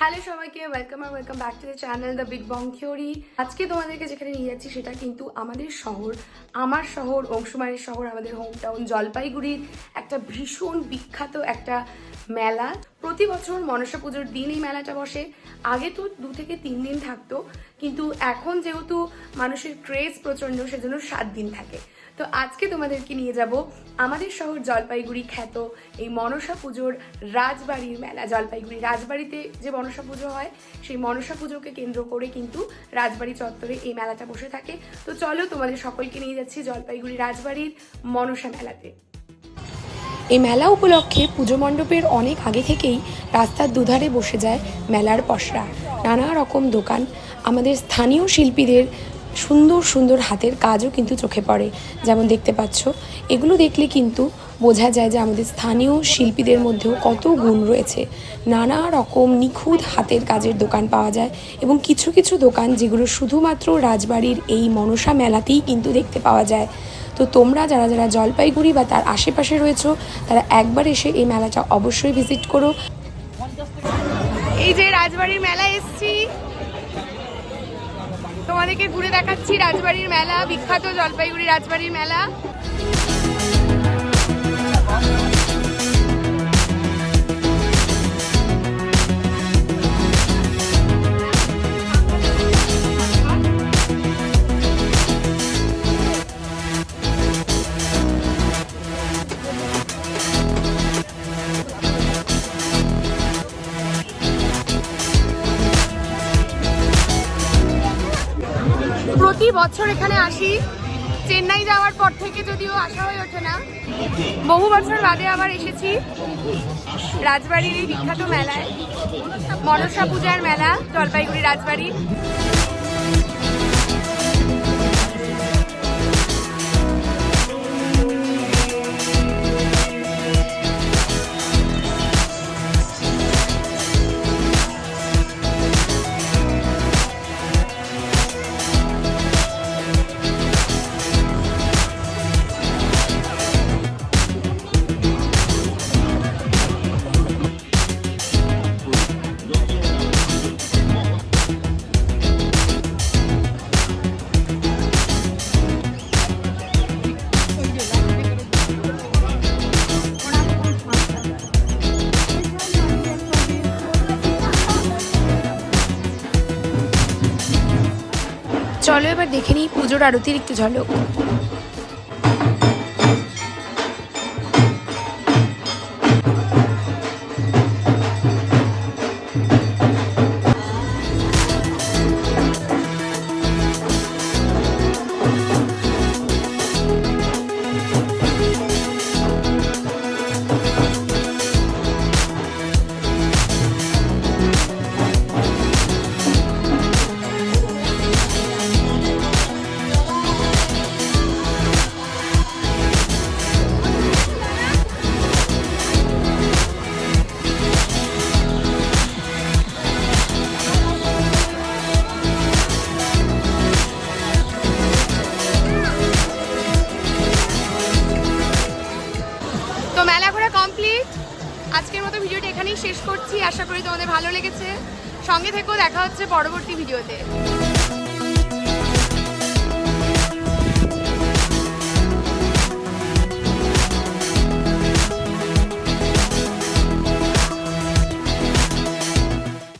Hello সবাইকে welcome R welcome back to the channel the big bong theory আজকে তোমাদেরকে যেখানে নিয়ে যাচ্ছি, সেটা কিন্তু আমাদের শহর, আমার শহর, অংশুমানের শহর, আমাদের হোম টাউন জলপাইগুড়ির একটা ভীষণ বিখ্যাত একটা মেলা। প্রতি বছর মনসা পুজোর দিন এই মেলাটা বসে। আগে তো দু থেকে তিন দিন থাকতো, কিন্তু এখন যেহেতু মানুষের ক্রেজ প্রচণ্ড, সেজন্য সাত দিন থাকে। তো আজকে তোমাদেরকে নিয়ে যাব আমাদের শহর জলপাইগুড়ি খ্যাত এই মনসা পুজোর রাজবাড়ির মেলা। জলপাইগুড়ি রাজবাড়িতে যে মনসা পুজো হয়, সেই মনসা পুজোকে কেন্দ্র করে কিন্তু রাজবাড়ি চত্বরে এই মেলাটা বসে থাকে। তো চলো তোমাদের সকলকে নিয়ে যাচ্ছি জলপাইগুড়ি রাজবাড়ির মনসা মেলাতে। এই মেলা উপলক্ষে পুজো মণ্ডপের অনেক আগে থেকেই রাস্তার দুধারে বসে যায় মেলার পসরা। নানা রকম দোকান, আমাদের স্থানীয় শিল্পীদের সুন্দর সুন্দর হাতের কাজও কিন্তু চোখে পড়ে। যেমন দেখতে পাচ্ছ, এগুলো দেখলে কিন্তু বোঝা যায় যে আমাদের স্থানীয় শিল্পীদের মধ্যেও কত গুণ রয়েছে। নানা রকম নিখুঁত হাতের কাজের দোকান পাওয়া যায় এবং কিছু কিছু দোকান যেগুলো শুধুমাত্র রাজবাড়ির এই মনসা মেলাতেই কিন্তু দেখতে পাওয়া যায়। তো তোমরা যারা যারা জলপাইগুড়ি বা তার আশেপাশে রয়েছো, তারা একবার এসে এই মেলাটা অবশ্যই ভিজিট করো। এই যে রাজবাড়ির মেলা এসছি। তোমাদেরকে ঘুরে দেখাচ্ছি রাজবাড়ির মেলা, বিখ্যাত জলপাইগুড়ি রাজবাড়ির মেলা। প্রতি বছর এখানে আসি। চেন্নাই যাওয়ার পর থেকে যদিও আসা হয়ে ওঠে না। বহু বছর বাদে আবার এসেছি রাজবাড়ির এই বিখ্যাত মেলায়। মনসা পূজার মেলা, জলপাইগুড়ি রাজবাড়ি। চলো এবার দেখে নিই পুজোর আরতির একটু ঝলক। ভিডিওটা এখানেই শেষ করছি। আশা করি তোমাদের ভালো লেগেছে। সঙ্গে থেকেও দেখা হচ্ছে পরবর্তী ভিডিওতে।